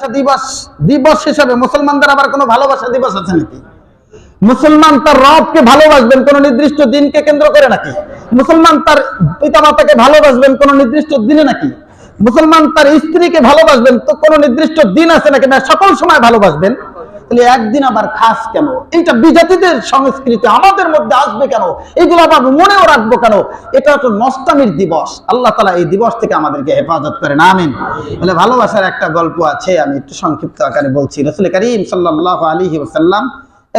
দিবস দিবস হিসাবে মুসলমানদের আবার কোনো ভালোবাসা দিবস আছে নাকি? মুসলমান তার রবকে ভালোবাসবেন কোন নির্দিষ্ট দিনকে কেন্দ্র করে নাকি? মুসলমান তার পিতামাতাকে ভালোবাসবেন কোন নির্দিষ্ট দিনে নাকি? মুসলমান তার স্ত্রীকে ভালোবাসবেন তো কোন নির্দিষ্ট দিন আছে নাকি? না, সকল সময় ভালোবাসবেন। তাহলে একদিন আবার খাস কেন? এইটা বিজাতিদের সংস্কৃতি, আমাদের মধ্যে আসবে কেন? এইগুলো আবার মনেও রাখব কেন? এটা হচ্ছে নষ্টামির দিবস। আল্লাহ তালা এই দিবস থেকে আমাদেরকে হেফাজত করেন, আমিন। বলে ভালোবাসার একটা গল্প আছে, আমি একটু সংক্ষিপ্ত আকারে বলছি। রসুল করিম সাল্লাহ আলী ওসাল্লাম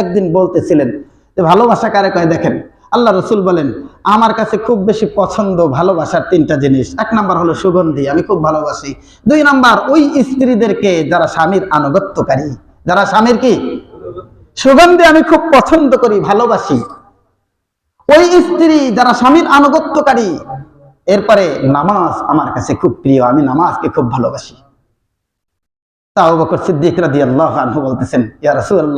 একদিন বলতেছিলেন যে, ভালোবাসা কারে কয়? দেখেন, আল্লাহ রসুল বলেন, আমার কাছে খুব বেশি পছন্দ ভালোবাসার তিনটা জিনিস। এক নাম্বার হলো সুগন্ধি, আমি খুব ভালোবাসি। দুই নাম্বার, ওই স্ত্রীদেরকে যারা স্বামীর আনুগত্যকারী। যারা স্বামীর কি? সুগন্ধি আমি খুব পছন্দ করি, ভালোবাসি। ওই স্ত্রী যারা স্বামীর আনুগত্যকারী, এরপরে নামাজ আমার কাছে খুব প্রিয়, আমি নামাজকে খুব ভালোবাসি। তাও বকর সিদ্দিক আল্লাহ আনহু বলতেছেন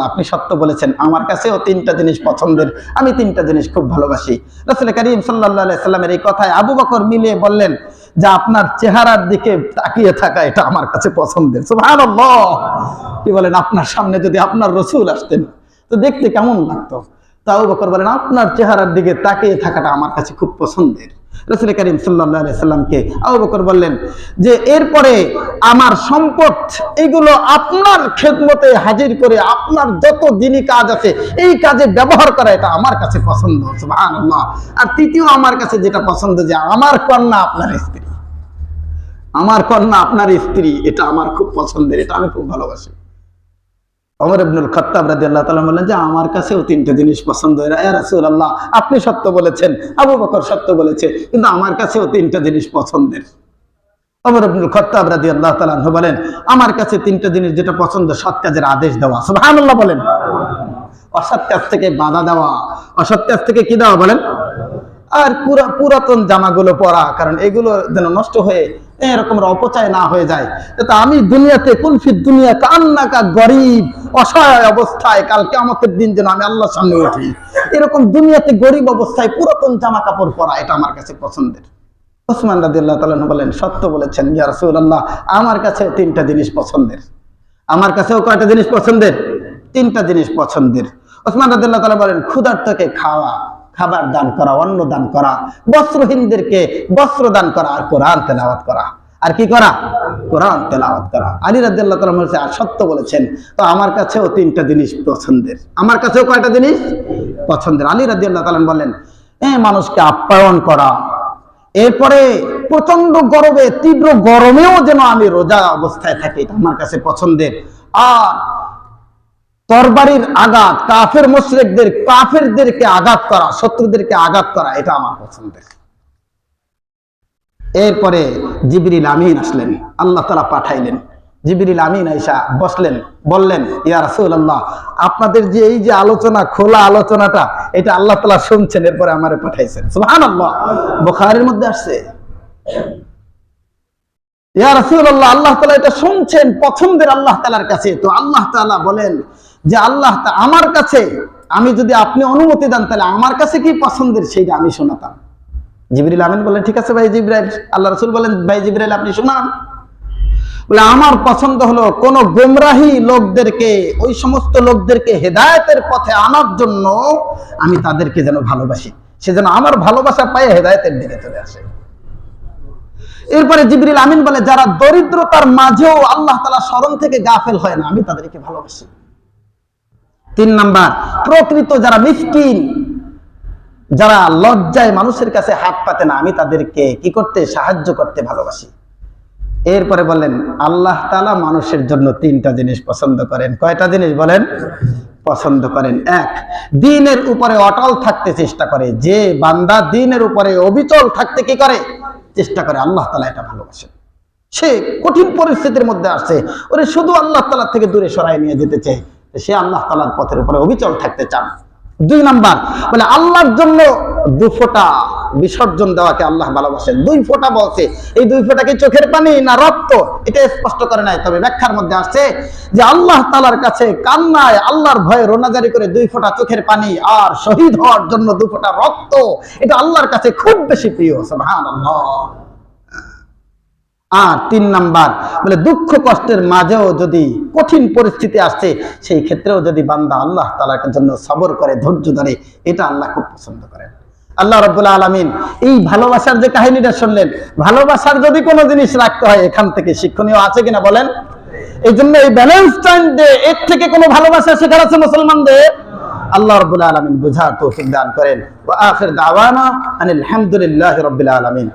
আপনি সত্য বলেছেন, আমার কাছেও তিনটা জিনিস পছন্দের, আমি তিনটা জিনিস খুব ভালোবাসি। রাসূল করিম সাল্লাল্লাহু সাল্লামের এই কথায় আবু বকর মিলিয়ে বললেন যে আপনার চেহারার দিকে তাকিয়ে থাকা এটা আমার কাছে পছন্দের। সুবহানাল্লাহ। কি বলেন, আপনার সামনে যদি আপনার রসুল আসতেন, তো দেখতে কেমন লাগতো? তাও বকর বলেন, আপনার চেহারার দিকে তাকিয়ে থাকাটা আমার কাছে খুব পছন্দের। রসুল করিম সাল্লাহ সাল্লামকে আবু বকর বললেন যে, এরপরে আমার সম্পদ এগুলো আপনার খেদমতে হাজির করে আপনার যত দিনই কাজ আছে, এই কাজে ব্যবহার করা এটা আমার কাছে পছন্দ। আর তৃতীয়, আমার কাছে যেটা পছন্দ যে, আমার কন্যা আপনার স্ত্রী। আমার কন্যা আপনার স্ত্রী, এটা আমার খুব পছন্দের, এটা আমি খুব ভালোবাসি। অমর আব্দুল খত্তাব রাজি আল্লাহ তালা বললেন যে, আমার কাছেও তিনটে জিনিস পছন্দ রাসুল আল্লাহ আপনি সত্য বলেছেন, আবু বকর সত্য বলেছে, কিন্তু আমার কাছেও তিনটা জিনিস পছন্দের। অমর আব্দুল খত্তাব রাজি আল্লাহ তালা বলেন, আমার কাছে তিনটা জিনিস যেটা পছন্দ, সৎ কাজের আদেশ দেওয়া। সুবহানাল্লাহ বলেন। অসৎ কাজ থেকে বাধা দেওয়া। অসৎ কাজ থেকে কি দেওয়া বলেন? আর পুরা, পুরাতন জামাগুলো পরা, কারণ এগুলো যেন নষ্ট হয়ে এরকম অপচয় না হয়ে যায়। তা আমি দুনিয়াতে কুলফির দুনিয়া, কান্নাকা গরিব, অসহায় অবস্থায় কালকে আমাদের দিন যেন আমি আল্লাহর সামনে উঠি। এরকম দুনিয়াতে গরিব অবস্থায় পুরাতন জামা কাপড় পরা, এটা আমার কাছে পছন্দের। ওসমান রাদিল্লাহ তালন বলেন, সত্য বলেছেন, ইয়া রাসূলুল্লাহ, আমার কাছে তিনটা জিনিস পছন্দের। আমার কাছেও কয়টা জিনিস পছন্দের? তিনটা জিনিস পছন্দের। ওসমান রাদিল্লাহ তালা বলেন, ক্ষুধার্তকে খাওয়া খাবার দান করা, অন্ন দান করা, বস্ত্রহীনদেরকে বস্ত্র দান করা আর কোরআন তেলাওয়াত করা। আর কি করা? কোরআন তেলাওয়াত করা। আলী বলেছে, আর সত্য বলেছেন। তো আমার কাছেও তিনটা জিনিস পছন্দের। আমার কাছেও কয়টা জিনিস পছন্দের? আলী রাদিয়াল্লাহু তাআলা বললেন, এ মানুষকে আপ্যায়ন করা, এরপরে প্রচণ্ড গরমে, তীব্র গরমেও যেন আমি রোজা অবস্থায় থাকি আমার কাছে পছন্দের। আর তরবারির আঘাত, কাফের মুশরিকদের, কাফেরদেরকে আঘাত করা, শত্রুদেরকে আঘাত করা, এটা আমার পছন্দের। এরপরে জিবরিল আমিন আসলেন, আল্লাহ তালা পাঠাইলেন। জিবরিল আমিন আইসা বসলেন, বললেন, ইয়া রাসূলুল্লাহ, আপনাদের যে এই যে আলোচনা, খোলা আলোচনাটা, এটা আল্লাহ তালা শুনছেন, এরপরে আমারে পাঠাইছেন। সুবহানাল্লাহ। বুখারীর মধ্যে আসছে। ইয়া রাসূলুল্লাহ, আল্লাহ তালা এটা শুনছেন, পছন্দের আল্লাহ তালার কাছে। তো আল্লাহ তাআলা বলেন যে আল্লাহ তা- আমার কাছে, আমি যদি আপনি অনুমতি দেন, তাহলে আমার কাছে কি পছন্দের? সেইটা আমি শোনাতাম। জিবরিল আমিন বলেন ঠিক আছে ভাই জিব্রাইল। আল্লাহ রসুল বলেন, ভাই জিব্রাইল, আপনি শোনান। বলে, আমার পছন্দ হলো কোন গোমরাহি লোকদেরকে, ওই সমস্ত লোকদেরকে হেদায়েতের পথে আনার জন্য আমি তাদেরকে যেন ভালোবাসি। সে যেন আমার ভালোবাসা পায়ে হেদায়েতের দিকে চলে আসে। এরপরে জিবরিল আমিন বলে, যারা দরিদ্রতার মাঝেও আল্লাহ তালা স্মরণ থেকে গাফেল হয় না, আমি তাদেরকে ভালোবাসি। তিন নাম্বার, প্রকৃত যারা মিসকিন, যারা লজ্জায় মানুষের কাছে হাত পাতে না, আমি তাদেরকে কি করতে, সাহায্য করতে ভালোবাসি। এরপরে বলেন আল্লাহ তালা মানুষের জন্য তিনটা জিনিস পছন্দ করেন। কয়টা জিনিস বলেন? পছন্দ করেন। এক, দিনের উপরে অটল থাকতে চেষ্টা করে। যে বান্দা দিনের উপরে অবিচল থাকতে কি করে? চেষ্টা করে। আল্লাহ তালা এটা ভালোবাসেন। সে কঠিন পরিস্থিতির মধ্যে আসছে। ওরে শুধু আল্লাহ তালা থেকে দূরে সরাই নিয়ে যেতে চায়। সে আল্লাহ তালার পথের উপরে অবিচল থাকতে চান। দুই নাম্বার, বলে আল্লাহর জন্য দু ফোঁটা বিসর্জন দেওয়াকে আল্লাহ ভালোবাসেন। দুই ফোঁটা বলছে, এই দুই ফোঁটা কি চোখের পানি না রক্ত? এটা স্পষ্ট করে নাই, তবে ব্যাখ্যার মধ্যে আসছে যে আল্লাহ তালার কাছে কান্নায় আল্লাহর ভয়ে রোনাজারি করে দুই ফোঁটা চোখের পানি আর শহীদ হওয়ার জন্য দু ফোঁটা রক্ত। এটা আল্লাহর কাছে খুব বেশি প্রিয়, সুবহানাল্লাহ। আর তিন নাম্বার। বলে দুঃখ কষ্টের মাঝেও যদি কঠিন পরিস্থিতি আসছে, সেই ক্ষেত্রেও যদি বান্দা আল্লাহ তালার জন্য সবর করে, ধৈর্য ধরে, এটা আল্লাহ খুব পছন্দ করেন। আল্লাহ রব্বুল্লাহ আলমিন এই ভালোবাসার যে কাহিনীটা শুনলেন, ভালোবাসার যদি কোনো জিনিস রাখতে হয়, এখান থেকে শিক্ষণীয় আছে কিনা বলেন? এই জন্য এই ব্যালেন্স টাইম এর থেকে কোনো ভালোবাসা শেখার আছে মুসলমানদের? আল্লাহ রব্বুল আলমিন বুঝার তৌফিক দান করেন। ও আখির দাওয়ানা আনিল হামদুলিল্লাহ রব্বিল আলমিন।